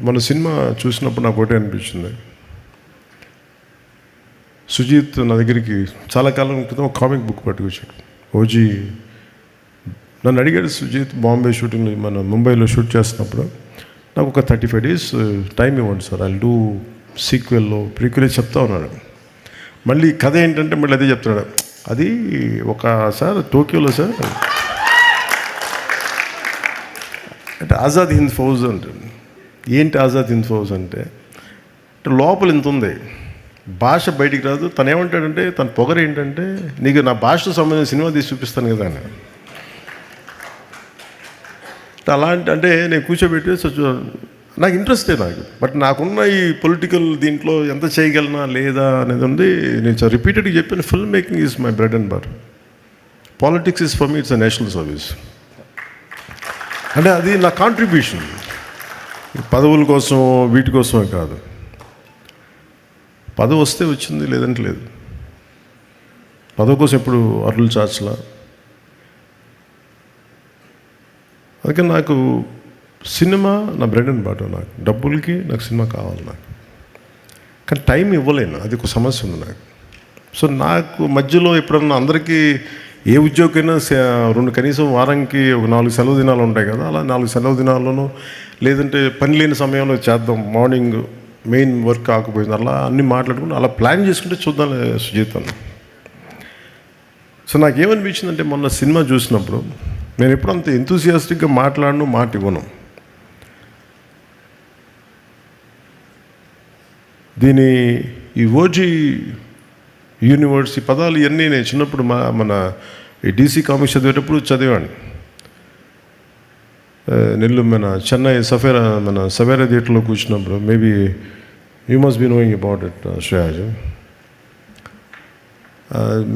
మన సినిమా చూసినప్పుడు నాకు ఒకటే అనిపించింది. సుజీత్ నా దగ్గరికి చాలా కాలం క్రితం ఒక కామిక్ బుక్ పట్టుకొచ్చాడు. ఓజీ నన్ను అడిగాడు సుజీత్ బాంబే షూటింగ్ మన ముంబైలో షూట్ చేస్తున్నప్పుడు నాకు ఒక థర్టీ ఫైవ్ డేస్ టైం ఇవ్వండి సార్ ఐ డూ సీక్వెల్లో ప్రీక్వెల్ చెప్తా ఉన్నాడు మళ్ళీ కథ ఏంటంటే మళ్ళీ అదే చెప్తున్నాడు. అది ఒక సార్ టోక్యోలో సార్ అంటే ఆజాద్ హింద్ ఫౌజ్ అంటే ఏంటి ఆజాద్ హింద్ ఫౌజ్ అంటే లోపల ఇంత ఉంది. భాష బయటికి రాదు. తను ఏమంటాడంటే తన పొగరు ఏంటంటే నీకు నా భాషకు సంబంధించిన సినిమా తీసి చూపిస్తాను కదా అని. అలాంటి అంటే నేను కూర్చోబెట్టి నాకు ఇంట్రెస్టే నాకు. బట్ నాకున్న ఈ పొలిటికల్ దీంట్లో ఎంత చేయగలనా లేదా అనేది ఉంది. నేను రిపీటెడ్గా చెప్పిన film making is my bread and butter politics is for me it's a national service అంటే అది నా కాంట్రిబ్యూషన్ పదవుల కోసం వీటి కోసమే కాదు. పదవి వస్తే వచ్చింది లేదంటే లేదు. పదవి కోసం ఎప్పుడు అరులు చాచలా? అందుకని నాకు సినిమా నా బ్రెడ్ అండ్ బటర్ నాకు. డబ్బులకి నాకు సినిమా కావాలి నాకు. కానీ టైం ఇవ్వలేను అది ఒక సమస్య ఉంది నాకు. సో నాకు మధ్యలో ఎప్పుడన్నా అందరికీ ఏ ఉద్యోగైనా రెండు కనీసం వారానికి ఒక నాలుగు సెలవు దినాలు ఉంటాయి కదా అలా నాలుగు సెలవు దినాల్లోనూ లేదంటే పని లేని సమయంలో చేద్దాం మార్నింగ్ మెయిన్ వర్క్ కాకపోయింది అలా అన్నీ మాట్లాడుకుని అలా ప్లాన్ చేసుకుంటే చూద్దాం సుజీతం సో నాకేమనిపించిందంటే మొన్న సినిమా చూసినప్పుడు నేను ఎప్పుడు అంత ఎంతూసియాస్టిక్గా మాట్లాడను మాట ఇవ్వను. దీని ఈ ఓజీ యూనివర్స్ ఈ పదాలు ఇవన్నీ నేను చిన్నప్పుడు మా మన డీసీ కామిక్స్ చదివేటప్పుడు చదివాను నెల్లు నెల్లూరు మన చెన్నై సఫేరా మన సవేరా థియేటర్లో కూర్చున్నప్పుడు maybe you must be knowing about it uh, Shreyas.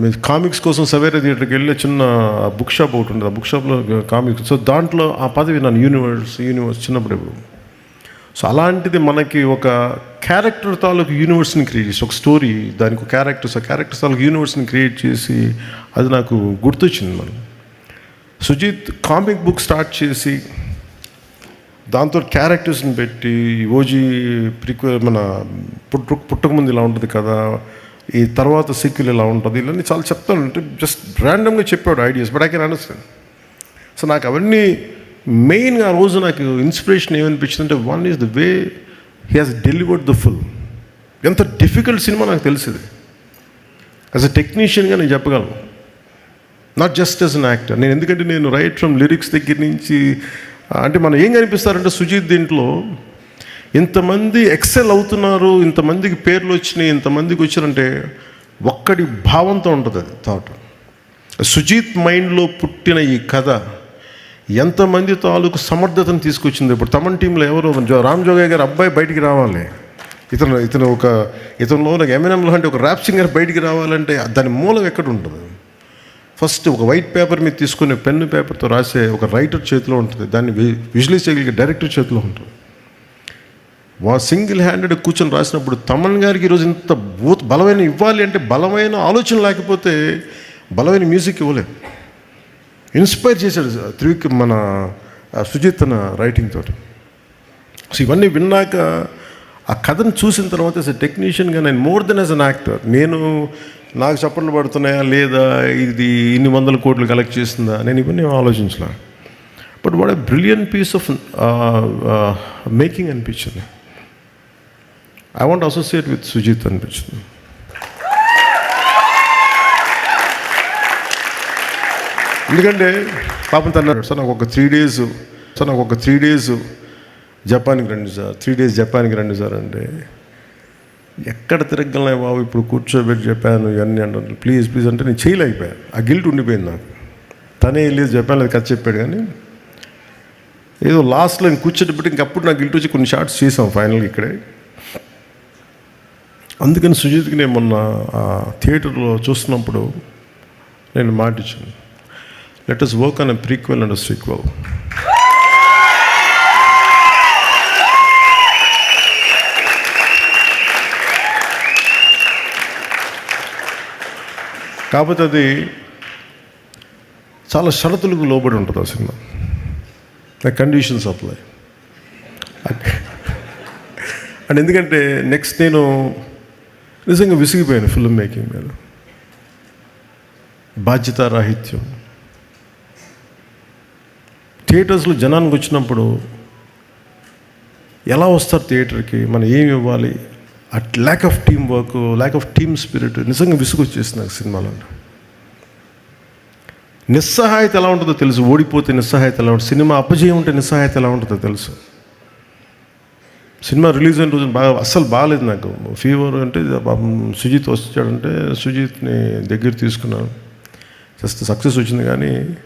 Me comics కోసం సవేరా థియేటర్కి వెళ్ళి చిన్న బుక్ షాప్ ఒకటి ఉంటుంది ఆ బుక్ షాప్లో uh, కామిక్స్. సో దాంట్లో ఆ పదవి నన్ను యూనివర్స్ యూనివర్స్ చిన్నప్పుడు ఇప్పుడు సో అలాంటిది మనకి ఒక క్యారెక్టర్ తాలూకు యూనివర్స్ని క్రియేట్ చేసి ఒక స్టోరీ దానికి ఒక క్యారెక్టర్స్ ఆ క్యారెక్టర్స్ తాలూకు యూనివర్స్ని క్రియేట్ చేసి అది నాకు గుర్తొచ్చింది మనం సుజిత్ కామిక్ బుక్ స్టార్ట్ చేసి దాంతో క్యారెక్టర్స్ని పెట్టి ఓజీ ప్రిక్వ మన పుట్టు పుట్టకముందు ఇలా ఉంటుంది కదా ఈ తర్వాత సీక్వెల్ ఇలా ఉంటుంది ఇవన్నీ చాలా చెప్తాను. అంటే జస్ట్ ర్యాండమ్గా చెప్పాడు ideas but I can understand so నాకు అవన్నీ మెయిన్గా ఆ రోజు నాకు ఇన్స్పిరేషన్ ఏమనిపించింది అంటే one is the way he has delivered the full ఎంత డిఫికల్ట్ సినిమా నాకు తెలిసింది. యాజ్ అ టెక్నీషియన్గా నేను చెప్పగలను. Not just as an actor నేను ఎందుకంటే నేను రైట్ ఫ్రమ్ లిరిక్స్ దగ్గర నుంచి అంటే మనం ఏం కనిపిస్తారంటే సుజీత్ దీంట్లో ఇంతమంది ఎక్సెల్ అవుతున్నారు ఇంతమందికి పేర్లు వచ్చినాయి ఇంతమందికి వచ్చారంటే ఒక్కడి భావంతో ఉంటుంది అది థాట్. సుజీత్ మైండ్లో పుట్టిన ఈ కథ ఎంతమంది తాలూకు సమర్థతను తీసుకొచ్చింది ఇప్పుడు తమన్ టీంలో ఎవరో జో- రామ్ జోగయ్య గారు అబ్బాయి బయటికి రావాలి. ఇతను ఇతను ఒక ఇతనిలో ఒక ఎమినంలో అంటే ఒక ర్యాప్ సింగర్ బయటికి రావాలంటే దాని మూలం ఎక్కడ ఉంటుంది? ఫస్ట్ ఒక వైట్ పేపర్ మీద తీసుకునే పెన్ను పేపర్తో రాసే ఒక రైటర్ చేతిలో ఉంటుంది. దాన్ని విజువలైజ్ చేయగలిగే డైరెక్టర్ చేతిలో ఉంటుంది. వా సింగిల్ హ్యాండెడ్ కూర్చొని రాసినప్పుడు తమన్ గారికి ఈరోజు ఇంత బూత్ బలమైన ఇవ్వాలి అంటే బలమైన ఆలోచన లేకపోతే బలమైన మ్యూజిక్ ఇవ్వలేదు. ఇన్స్పైర్ చేశాడు త్రివిక్ మన సుజిత్ తన రైటింగ్ తోటి. సో ఇవన్నీ విన్నాక ఆ కథను చూసిన తర్వాత అసలు ఎ టెక్నీషియన్గా నేను more than as an actor నేను నాకు చప్పట్లు పడుతున్నాయా లేదా ఇది ఇన్ని వందల కోట్లు కలెక్ట్ చేస్తుందా నేను ఇవన్నీ ఆలోచించలే. But what a brilliant piece of making అనిపించింది. I want associate with Sujith అనిపించింది. ఎందుకంటే పాపం తన సార్ నాకు ఒక త్రీ డేస్ సార్ నాకు ఒక త్రీ డేస్ జపాన్కి రండి సార్. త్రీ డేస్ జపాన్కి రండి సార్ అంటే ఎక్కడ తిరగలే బాబు ఇప్పుడు కూర్చోబెట్టి చెప్పాను ఇవన్నీ అంటారు ప్లీజ్ ప్లీజ్ అంటే నేను చేయలేకపోయాను ఆ గిల్ట్ ఉండిపోయింది నాకు. తనే వెళ్ళేది జపాన్ లేదు కథ చెప్పాడు కానీ ఏదో లాస్ట్లో ఇంక కూర్చోబెట్టి ఇంకప్పుడు నాకు గిల్ట్ వచ్చి కొన్ని షార్ట్స్ చేసాం ఫైనల్గా ఇక్కడే. అందుకని సుజిత్కి నేను మొన్న ఆ థియేటర్లో చూస్తున్నప్పుడు నేను మాటిచ్చాను let us work on prequel and sequel కాకపోతే అది చాలా షరతులకు లోబడి ఉంటుంది ఆ సినిమా. కండిషన్స్ అప్లై అండ్ ఎందుకంటే నెక్స్ట్ నేను నిజంగా విసిగిపోయాను ఫిల్మ్ మేకింగ్ మీద. బాధ్యతారాహిత్యం. థియేటర్స్లో జనానికి వచ్చినప్పుడు ఎలా వస్తారు థియేటర్కి? మనం ఏమి ఇవ్వాలి? At lack of team work lack of team spirit నిజంగా విసుగొచ్చేసింది నాకు సినిమాలో. నిస్సహాయత ఎలా ఉంటుందో తెలుసు. ఓడిపోతే నిస్సహాయత ఎలా ఉంటుంది సినిమా అపజయం ఉంటే నిస్సహాయత ఎలా ఉంటుందో తెలుసు. సినిమా రిలీజ్ అయిన రోజు బాగా అస్సలు బాగాలేదు నాకు. ఫీవర్ అంటే పాపం సుజిత్ వచ్చాడంటే సుజిత్ని దగ్గర తీసుకున్నాను. జస్ట్ సక్సెస్ వచ్చింది కానీ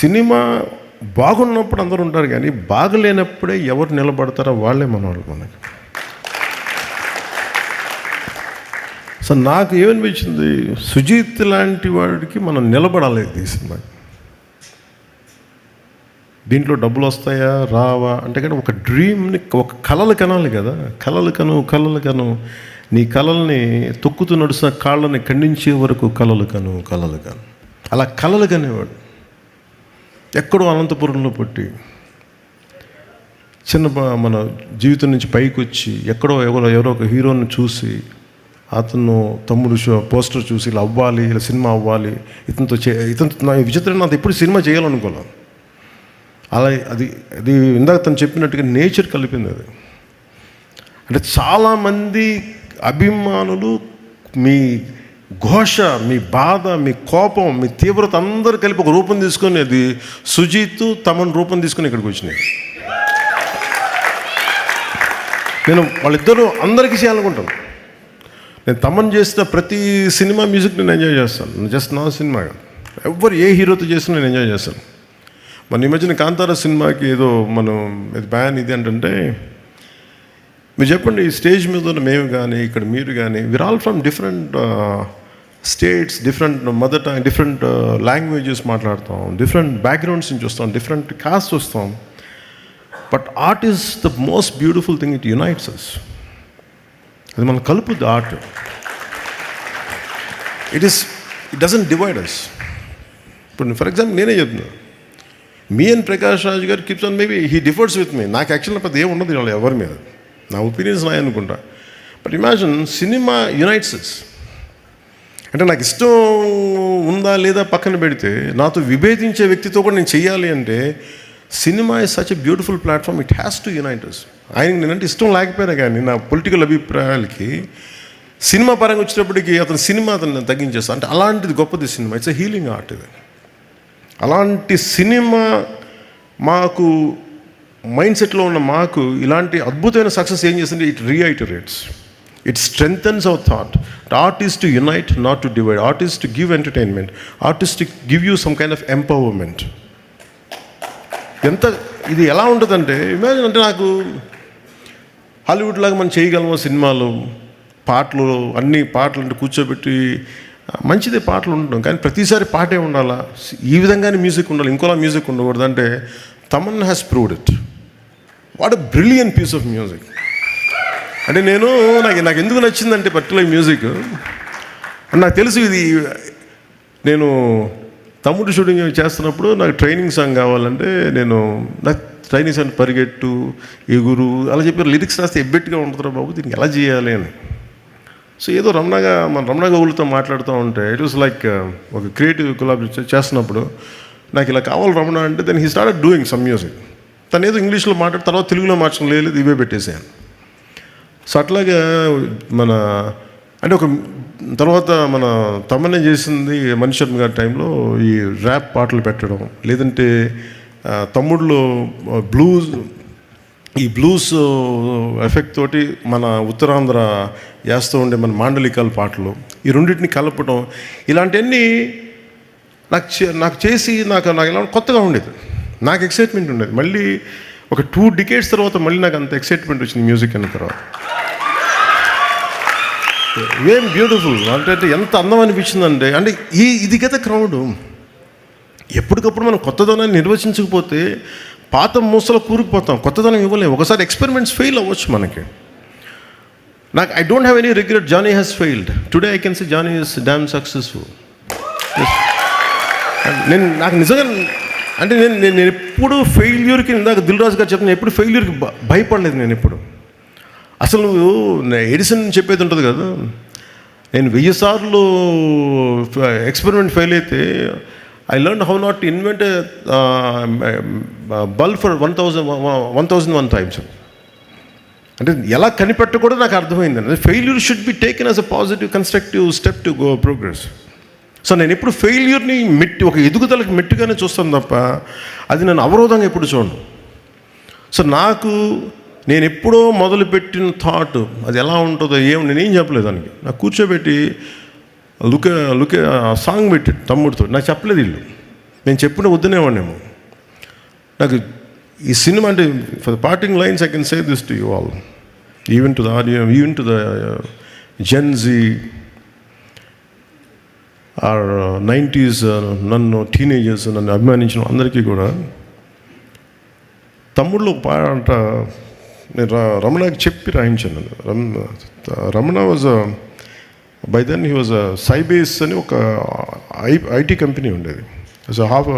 సినిమా బాగున్నప్పుడు అందరూ ఉంటారు కానీ బాగలేనప్పుడే ఎవరు నిలబడతారో వాళ్ళే మనవాళ్ళు మనకి. సో నాకు ఏమనిపించింది? సుజీత్ లాంటి వాడికి మనం నిలబడాలి ఈ సినిమా. దీంట్లో డబ్బులు వస్తాయా? రావా? అంటే కానీ ఒక డ్రీమ్ని ఒక కళలు కనాలి కదా. కలలు కను కలలు కను. నీ కలల్ని తొక్కుతూ నడుస్తున్న కాళ్ళని ఖండించే వరకు కలలు కను కలలు కను. అలా కలలు కనేవాడు. ఎక్కడో అనంతపురంలో పుట్టి చిన్న మన జీవితం నుంచి పైకి వచ్చి ఎక్కడో ఎవరో ఎవరో ఒక హీరోని చూసి అతను తమ్ముడు షో పోస్టర్ చూసి ఇలా అవ్వాలి ఇలా సినిమా అవ్వాలి ఇతనితో చే ఇతనితో నా విచిత్రం నాతో ఎప్పుడు సినిమా చేయాలనుకోలేదు అలా అది అది ఇందాక తను చెప్పినట్టుగా నేచర్ కలిపింది అది. అంటే చాలామంది అభిమానులు మీ ఘోష మీ బాధ మీ కోపం మీ తీవ్రత అందరు కలిపి ఒక రూపం తీసుకొని అది సుజీత్ తమను రూపం తీసుకొని ఇక్కడికి వచ్చినాయి. నేను వాళ్ళిద్దరూ అందరికీ చేయాలనుకుంటాను. నేను తమన్ చేసిన ప్రతి సినిమా మ్యూజిక్ నేను ఎంజాయ్ చేస్తాను. జస్ట్ నా సినిమా ఎవరు ఏ హీరోతో చేసినా నేను ఎంజాయ్ చేస్తాను. మన ఈ మధ్యన కాంతార సినిమాకి ఏదో మనం ఇది బ్యాన్ ఇది ఏంటంటే మీరు చెప్పండి ఈ స్టేజ్ మీద ఉన్న మేము కానీ ఇక్కడ మీరు కానీ we're all from different states different mother tongue different languages మాట్లాడతాం డిఫరెంట్ బ్యాక్గ్రౌండ్స్ నుంచి వస్తాం డిఫరెంట్ కాస్ట్ వస్తాం. But art is the most beautiful thing it unites us అది మనం కలుపుద్ది art it is it doesn't divide us ఇప్పుడు for example నేనే చెప్తున్నా. Me and Prakash Raju గారు keeps on maybe he differs with me నాకు యాక్చువల్గా పెద్ద ఏమి ఉండదు వాళ్ళు ఎవరి మీద. నా ఒపీనియన్స్ నాయ అనుకుంటా. బట్ ఇమాజిన్ సినిమా యునైట్సెస్ అంటే నాకు ఇష్టం ఉందా లేదా పక్కన పెడితే నాతో విభేదించే వ్యక్తితో కూడా నేను చేయాలి అంటే cinema is such a beautiful platform it has to uniters ఆయనకి నేనంటే ఇష్టం లేకపోయినా కానీ నా పొలిటికల్ అభిప్రాయాలకి సినిమా పరంగా వచ్చేటప్పటికి అతని సినిమా అతను తగ్గించేస్తాను అంటే అలాంటిది గొప్పది cinema. It's a healing art ఇది. అలాంటి సినిమా మాకు మైండ్ సెట్లో ఉన్న మాకు ఇలాంటి అద్భుతమైన సక్సెస్ ఏం చేస్తుంది? It reiterates it strengthens our thought art is to unite not to divide art is to give entertainment art is to give you some kind of empowerment ఎంత ఇది ఎలా ఉంటుందంటే ఇమాజిన్ అంటే నాకు హాలీవుడ్ లాగా మనం చేయగలమో సినిమాలు? పాటలు అన్ని పాటలు అంటే కూర్చోబెట్టి మంచిదే పాటలు ఉండడం. కానీ ప్రతిసారి పాటే ఉండాలా? ఈ విధంగానే మ్యూజిక్ ఉండాలి. ఇంకోలా మ్యూజిక్ ఉండకూడదు. అంటే Thaman has proved it what a brilliant piece of music అంటే నేను నాకు నాకు ఎందుకు నచ్చిందంటే పర్టికులర్ మ్యూజిక్ నాకు తెలుసు ఇది నేను తమ్ముడు షూటింగ్ చేస్తున్నప్పుడు నాకు ట్రైనింగ్ సాంగ్ కావాలంటే నేను నాకు ట్రైనింగ్ సాంగ్ పరిగెట్టు ఎగురు అలా చెప్పి లిరిక్స్ రాస్తే ఎబ్బెట్టుగా ఉంటుందిరా బాబు దీనికి ఎలా చేయాలి అని. సో ఏదో రమణగా మన రమణ గౌలుతో మాట్లాడుతూ ఉంటే ఇట్ వాస్ లైక్ ఒక క్రియేటివ్ కొలాబ్ చేస్తున్నప్పుడు నాకు ఇలా కావాలి రమణ అంటే then he start doing some music తను ఏదో ఇంగ్లీష్లో మాట్లాడిన తర్వాత తెలుగులో మార్చడం లేదు ఇవే పెట్టేసాను సో అట్లాగా మన అంటే ఒక తర్వాత మన తమనే చేసింది మణి గారి టైంలో ఈ ర్యాప్ పాటలు పెట్టడం లేదంటే తమ్ముళ్ళు తమ్ముడులో బ్లూస్ ఈ బ్లూస్ ఎఫెక్ట్ తోటి మన ఉత్తరాంధ్ర వేస్తూ ఉండే మన మాండలికాల పాటలు ఈ రెండింటిని కలపడం ఇలాంటివన్నీ నాకు చే- నాకు చేసి నాకు నాకు ఎలా కొత్తగా ఉండేది. నాకు ఎక్సైట్మెంట్ ఉండేది. మళ్ళీ ఒక టూ డికేట్స్ తర్వాత మళ్ళీ నాకు అంత ఎక్సైట్మెంట్ వచ్చింది మ్యూజిక్ అన్న తర్వాత. ఏం బ్యూటిఫుల్ అంటే అంటే ఎంత అందం అనిపించిందంటే అంటే ఈ ఇది కదా క్రౌడ్ ఎప్పటికప్పుడు మనం కొత్తదనాన్ని నిర్వచించకపోతే పాత మూసలో కూరుకుపోతాం. కొత్తదనం ఇవ్వలేము ఒకసారి ఎక్స్పెరిమెంట్స్ ఫెయిల్ అవ్వచ్చు మనకి. నాకు I don't have any regret Johnny has failed today I can see Johnny is damn successful నేను నాకు నిజంగా అంటే నేను నేను నేను ఎప్పుడు ఫెయిల్యూర్కి ఇందాక దిల్ రాజు గారు చెప్పిన ఎప్పుడు ఫెయిల్యూర్కి భయపడలేదు నేను ఎప్పుడు. అసలు నువ్వు ఎడిసన్ చెప్పేది ఉంటుంది కదా. నేను వెయ్యి సార్లు ఎక్స్పెరిమెంట్ ఫెయిల్ అయితే I learn how not invent bulb for one thousand one thousand one times అంటే ఎలా కనిపెట్టకూడదు నాకు అర్థమైంది failure should be taken as a positive constructive step to go progress so నేను ఎప్పుడు ఫెయిల్యూర్ని మెట్టి ఒక ఎదుగుదలకు మెట్టుగానే చూస్తాను తప్ప అది నేను అవరోధంగా ఎప్పుడు చూడను. సో నాకు నేను ఎప్పుడో మొదలుపెట్టిన థాట్ అది ఎలా ఉంటుందో ఏం నేనేం చెప్పలేదు దానికి. నాకు కూర్చోబెట్టి లుక్ లుక్ సాంగ్ పెట్టి తమ్ముడితో. నాకు చెప్పలేదు వీళ్ళు. నేను చెప్పిన వద్దునేవాడినేమో. నాకు ఈ సినిమా అంటే for the parting lines I can say this to you all even to the audio even to the Gen Z or nineties నన్ను టీనేజర్స్ నన్ను అభిమానించిన అందరికీ కూడా తమ్ముళ్ళు ఒక పాట నేను రమణకి చెప్పి రాయించాను. నేను. Ramana Ramana was by then he was Sybase అని ఒక ఐ ఐటీ కంపెనీ ఉండేది. So half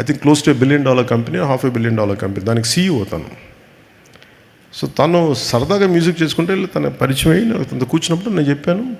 I think close to billion dollar company half a billion dollar company దానికి సీఈఓ తను. సో తను సరదాగా మ్యూజిక్ చేసుకుంటే తన పరిచయం అయ్యి నాకు తనతో కూర్చున్నప్పుడు నేను చెప్పాను